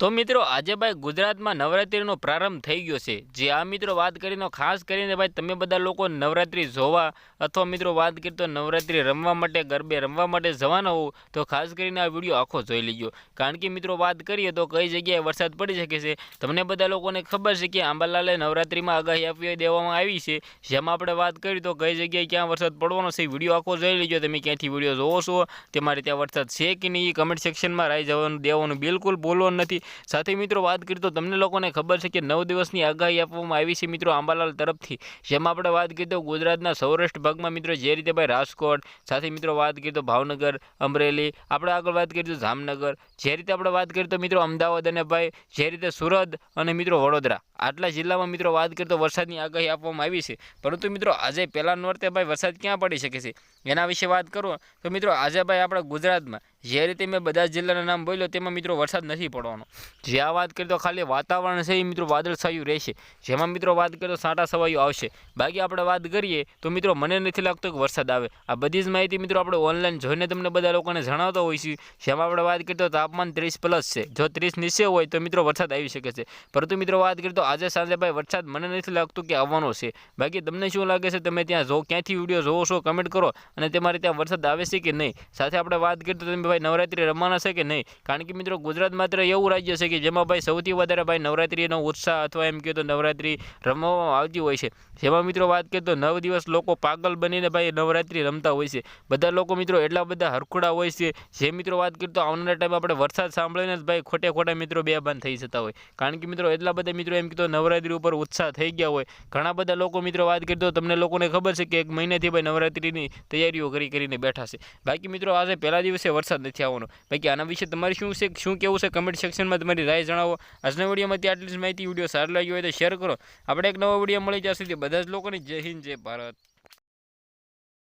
તો મિત્રો, આજે ભાઈ ગુજરાતમાં નવરાત્રિનો પ્રારંભ થઈ ગયો છે. જે આ મિત્રો વાત કરીને, ખાસ કરીને ભાઈ, તમે બધા લોકો નવરાત્રિ જોવા અથવા મિત્રો વાત કરી તો નવરાત્રિ રમવા માટે, ગરબે રમવા માટે જવાના હોવ, તો ખાસ કરીને આ વીડિયો આખો જોઈ લેજો. કારણ કે મિત્રો, વાત કરીએ તો કઈ જગ્યાએ વરસાદ પડી શકે છે, તમને બધા લોકોને ખબર છે કે આંબાલાલે નવરાત્રિમાં આગાહી આપી દેવામાં આવી છે. જેમાં આપણે વાત કરી તો કઈ જગ્યાએ ક્યાં વરસાદ પડવાનો છે વીડિયો આખો જોઈ લેજો. તમે ક્યાંથી વીડિયો જોવો છો, તમારે ત્યાં વરસાદ છે કે નહીં કમેન્ટ સેક્શનમાં રાઈ જવાનું, દેવાનું બિલકુલ બોલવાનું નથી. સાથે મિત્રો વાત કરીએ તો તમને લોકોને ખબર છે કે નવ દિવસની આગાહી આપવામાં આવી છે મિત્રો આંબાલાલ તરફથી. જેમાં આપણે વાત કરીએ તો ગુજરાતના સૌરાષ્ટ્ર ભાગમાં મિત્રો જે રીતે ભાઈ રાજકોટ, સાથે મિત્રો વાત કરીએ તો ભાવનગર, અમરેલી, આપણે આગળ વાત કરીએ તો જામનગર, જે રીતે આપણે વાત કરીએ તો મિત્રો અમદાવાદ અને ભાઈ જે રીતે સુરત અને મિત્રો વડોદરા. આટલા જિલ્લામાં મિત્રો વાત કરીએ તો વરસાદની આગાહી આપવામાં આવી છે. પરંતુ મિત્રો આજે પહેલા નોરતે ભાઈ વરસાદ ક્યાં પડી શકે છે? એના વિશે વાત કરો. તો મિત્રો આજે ભાઈ આપણા ગુજરાતમાં જે રીતે મેં બધા જિલ્લાના નામ બોલ્યો, તેમાં મિત્રો વરસાદ નથી પડવાનો. જે આ વાત કરીએ તો ખાલી વાતાવરણ છે એ મિત્રો વાદળછાયું રહેશે. જેમાં મિત્રો વાત કરીએ તો સાંટા સવાયું આવશે. બાકી આપણે વાત કરીએ તો મિત્રો મને નથી લાગતો કે વરસાદ આવે. આ બધી જ માહિતી મિત્રો આપણે ઓનલાઈન જોઈને તમને બધા લોકોને જણાવતા છે જેમાં આપણે વાત કરીએ તો તાપમાન ત્રીસ પ્લસ છે. જો ત્રીસ નીચે હોય તો મિત્રો વરસાદ આવી શકે છે. પરંતુ મિત્રો વાત કરીએ તો આજે સાંજે ભાઈ વરસાદ મને નથી લાગતું કે આવવાનો છે. બાકી તમને શું લાગે છે? તમે ત્યાં જો ક્યાંથી વીડિયો જોવો છો? કમેન્ટ કરો. અને તમારે ત્યાં વરસાદ આવે છે કે નહીં? સાથે આપણે વાત કરીએ તો તમે ભાઈ નવરાત્રિ રમવાના છે કે નહીં? કારણ કે મિત્રો ગુજરાત માત્ર એવું રાજ્ય છે કે જેમાં ભાઈ સૌથી વધારે ભાઈ નવરાત્રિનો ઉત્સાહ અથવા એમ કહે તો નવરાત્રિ રમવામાં આવતી હોય છે. જેમાં મિત્રો વાત કરીએ તો નવ દિવસ લોકો પાગલ બનીને ભાઈ નવરાત્રિ રમતા હોય છે. બધા લોકો મિત્રો એટલા બધા હરખુડા હોય છે. જે મિત્રો વાત કરીએ તો આવનારા ટાઈમ આપણે વરસાદ સાંભળીને જ ભાઈ ખોટે ખોટા મિત્રો બે બેભાન થઈ જતા હોય. કારણ કે મિત્રો એટલા બધા મિત્રો એમ કીધું નવરાત્રિ ઉપર ઉત્સાહ થઈ ગયા હોય. ઘણા બધા લોકો મિત્રો વાત કરીએ તો તમને લોકોને ખબર છે કે એક મહિનાથી ભાઈ નવરાત્રિની તૈયારીઓ કરી કરીને બેઠા છે. બાકી મિત્રો આજે પહેલા દિવસે વરસાદ નથી આવવાનો. બાકી આના વિશે તમારે શું છે, શું કેવું છે કમેન્ટ સેક્શનમાં તમારી રાય જણાવો. આજના વિડીયોમાંથી આટલી જ માહિતી વીડિયો સારો લાગ્યો હોય તો શેર કરો. આપણે એક નવો વીડિયો મળી જશે બધા જ લોકોની જય હિન્દ, જય ભારત.